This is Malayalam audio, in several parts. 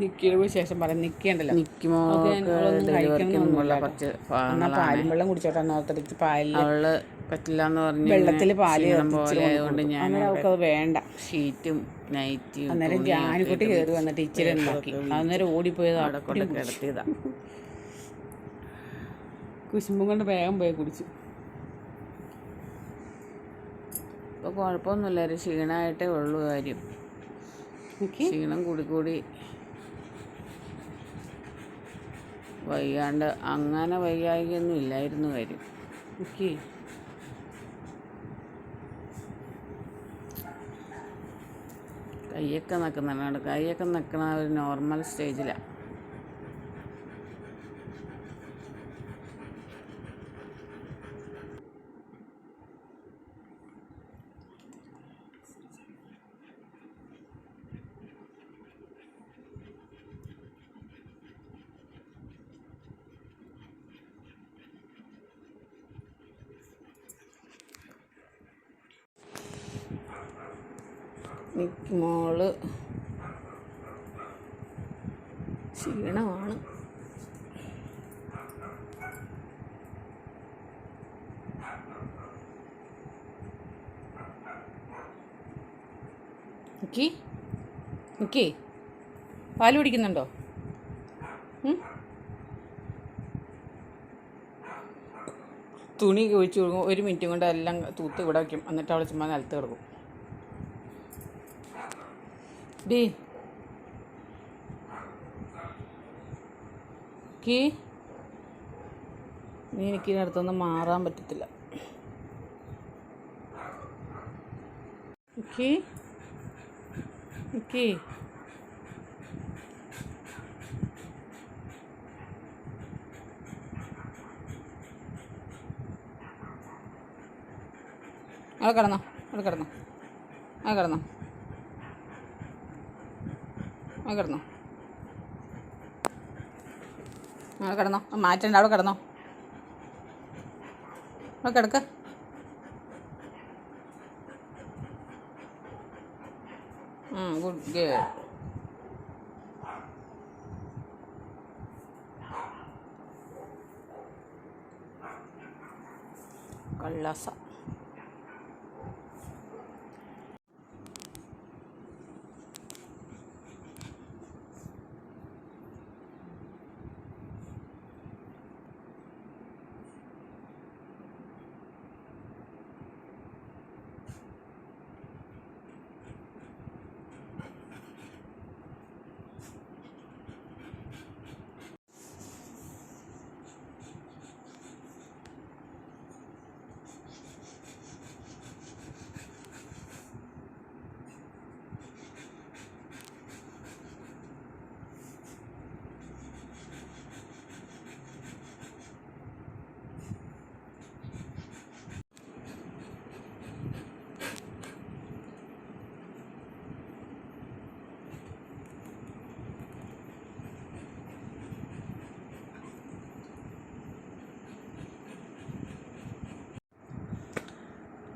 നിക്കിയതിന് ശേഷം പറയാം നിൽക്കേണ്ടല്ലോ പാലും വെള്ളം കുടിച്ചോട്ടെ നോർത്തിട്ട് പാലിൽ അവൾ പറ്റില്ല എന്ന് പറഞ്ഞു വെള്ളത്തിൽ പാൽ ക്ഷീണം തിളപ്പിച്ച് പോലെ കൊണ്ട് ആയതുകൊണ്ട് കൊടുക്കും. ഞാൻ അന്നേരം അവൾക്കത് വേണ്ട. ഷീറ്റും നൈറ്റിയും അന്നേരം ജാനുകുട്ടി കയറി വന്നിട്ട് ഇച്ചിരി ഉണ്ടാക്കി. അന്നേരം ഓടിപ്പോയത് അവിടെ കൊണ്ട് കിടത്തിയതാ. കുശുമ്പും കൊണ്ട് വേഗം പോയി കുടിച്ചു. ഇപ്പൊ കുഴപ്പമൊന്നുമില്ല ഒരു ക്ഷീണമായിട്ടേ ഉള്ളൂ കാര്യം. ക്ഷീണം കൂടി കൂടി വയ്യാണ്ട് അങ്ങനെ വയ്യായികയൊന്നും ഇല്ലായിരുന്നു കാര്യം ഓക്കെ കയ്യൊക്കെ നിൽക്കുന്നുണ്ട് കയ്യൊക്കെ നിൽക്കുന്ന ഒരു നോർമൽ സ്റ്റേജിലാണ് മോൾ ക്ഷീണമാണ്. നിക്കി? നിക്കി? പാൽ കുടിക്കുന്നുണ്ടോ? ഉം? തുണി ഒഴിച്ച് കൊടുക്കും ഒരു മിനിറ്റും കൊണ്ട് എല്ലാം തൂത്ത് ഇവിടെ വയ്ക്കും എന്നിട്ട് അവൾ ചുമ്മാ നിലത്ത് കിടക്കും. ഡി. കീ. നീ എനിക്ക് ഇതിനടുത്തൊന്നും മാറാൻ പറ്റത്തില്ല. കീ. കീ. അവിടെ കിടന്നോ അവിടെ കിടന്നോ അവിടെ കിടന്നോ. അവിടെ കിടന്നോ. അവിടെ കിടന്നോ. ആ, മാറ്റണ്ട അവിടെ കിടന്നോ. അവിടെ കിടക്ക്. ഗുഡ് ഗേ കള്ളസ.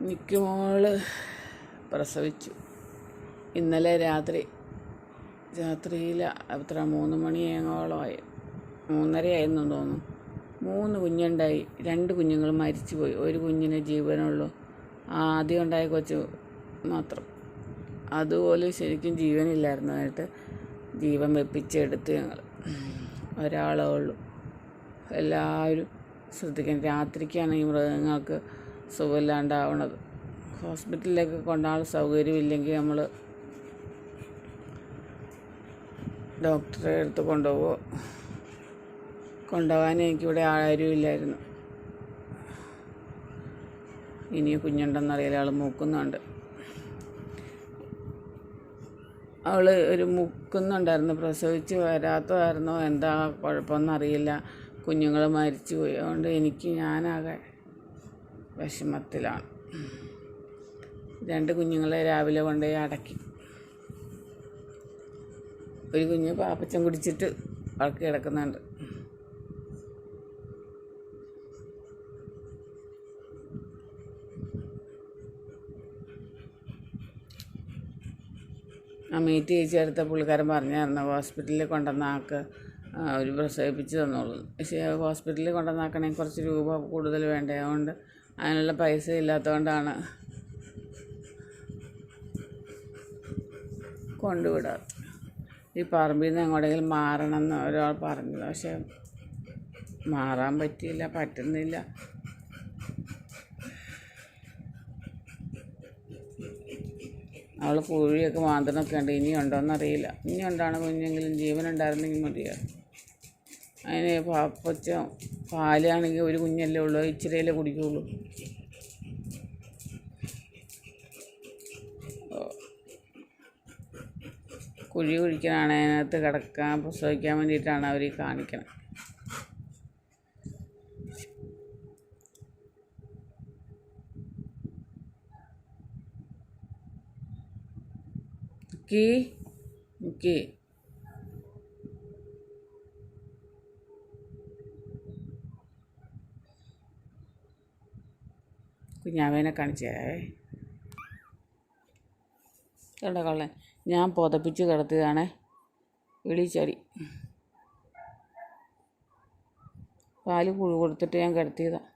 മിക്കുമോൾ പ്രസവിച്ചു. ഇന്നലെ രാത്രി രാത്രിയിൽ എത്ര മൂന്ന് മണിയോളമായി മൂന്നരയായിരുന്നു തോന്നുന്നു. മൂന്ന് കുഞ്ഞുണ്ടായി. രണ്ട് കുഞ്ഞുങ്ങൾ മരിച്ചുപോയി. ഒരു കുഞ്ഞിന് ജീവനുള്ളൂ. ആദ്യം ഉണ്ടായ കൊച്ചു മാത്രം. അതുപോലെ ശരിക്കും ജീവനില്ലായിരുന്നതായിട്ട് ജീവൻ വെപ്പിച്ചെടുത്ത് ഞങ്ങൾ. ഒരാളേ ഉള്ളൂ. എല്ലാവരും ശ്രദ്ധിക്കണം. രാത്രിക്കാണ് ഈ മൃഗങ്ങൾക്ക് സുഖമില്ലാണ്ടാവണത്. ഹോസ്പിറ്റലിലേക്ക് കൊണ്ടുപോകാൻ സൗകര്യമില്ലെങ്കിൽ നമ്മൾ ഡോക്ടറെ അടുത്ത് കൊണ്ടുപോകുമോ കൊണ്ടുപോകാൻ എനിക്കിവിടെ ആരും ഇല്ലായിരുന്നു ഇനി കുഞ്ഞുണ്ടെന്നറിയില്ല. ആൾ മൂക്കുന്നുണ്ട്. അവൾ ഒരു മുക്കുന്നുണ്ടായിരുന്നു. പ്രസവിച്ച് വരാത്തതായിരുന്നോ? എന്താ കുഴപ്പമെന്നറിയില്ല. കുഞ്ഞുങ്ങൾ മരിച്ചു പോയി അതുകൊണ്ട് എനിക്ക് ഞാനാകെ വിഷമത്തിലാണ്. രണ്ട് കുഞ്ഞുങ്ങളെ രാവിലെ കൊണ്ടുപോയി അടക്കി. ഒരു കുഞ്ഞ് പാപ്പച്ചൻ കുടിച്ചിട്ട് വഴക്ക് കിടക്കുന്നുണ്ട്. ആ മീറ്റ് ചേച്ചി അടുത്ത പുള്ളിക്കാരൻ പറഞ്ഞായിരുന്നു ഹോസ്പിറ്റലിൽ കൊണ്ടുവന്ന ആൾക്ക് ഒരു പ്രസവിപ്പിച്ച് തന്നോളൂ. പക്ഷേ ഹോസ്പിറ്റലിൽ കൊണ്ടുവന്നാക്കണമെങ്കിൽ കുറച്ച് രൂപ കൂടുതൽ വേണ്ടേ? അതുകൊണ്ട് അതിനുള്ള പൈസ ഇല്ലാത്തതുകൊണ്ടാണ് കൊണ്ടുവിടാത്തത്. ഈ പറമ്പിൽ നിന്ന് എങ്ങോട്ടെങ്കിലും മാറണം എന്ന് ഒരാൾ പറഞ്ഞു പക്ഷെ മാറാൻ പറ്റിയില്ല പറ്റുന്നില്ല. അവൾ കുഴിയൊക്കെ മാന്തണമൊക്കെ ഉണ്ട് ഇനി ഉണ്ടോയെന്നറിയില്ല ഇനി ഉണ്ടാണ് കുഞ്ഞെങ്കിലും ജീവനുണ്ടായിരുന്നെങ്കിൽ മതിയായിരുന്നു. അതിന് പച്ച പാലാണെങ്കിൽ ഒരു കുഞ്ഞല്ലേ ഉള്ളൂ ഇച്ചിരിയല്ലേ കുടിക്കുള്ളൂ. കുഴി കുഴിക്കാനാണ് അതിനകത്ത് കിടക്കാൻ പ്രസവിക്കാൻ വേണ്ടിയിട്ടാണ് അവർ ഈ കാണിക്കണം. നിക്കി. കുഞ്ഞാവേനെ കാണിച്ചേ. കണ്ട കള്ളൻ? ഞാൻ പുതപ്പിച്ച് കിടത്തുകയാണേ. വിളിച്ചടി പാൽ കുഴി കൊടുത്തിട്ട് ഞാൻ കിടത്തിയതാണ്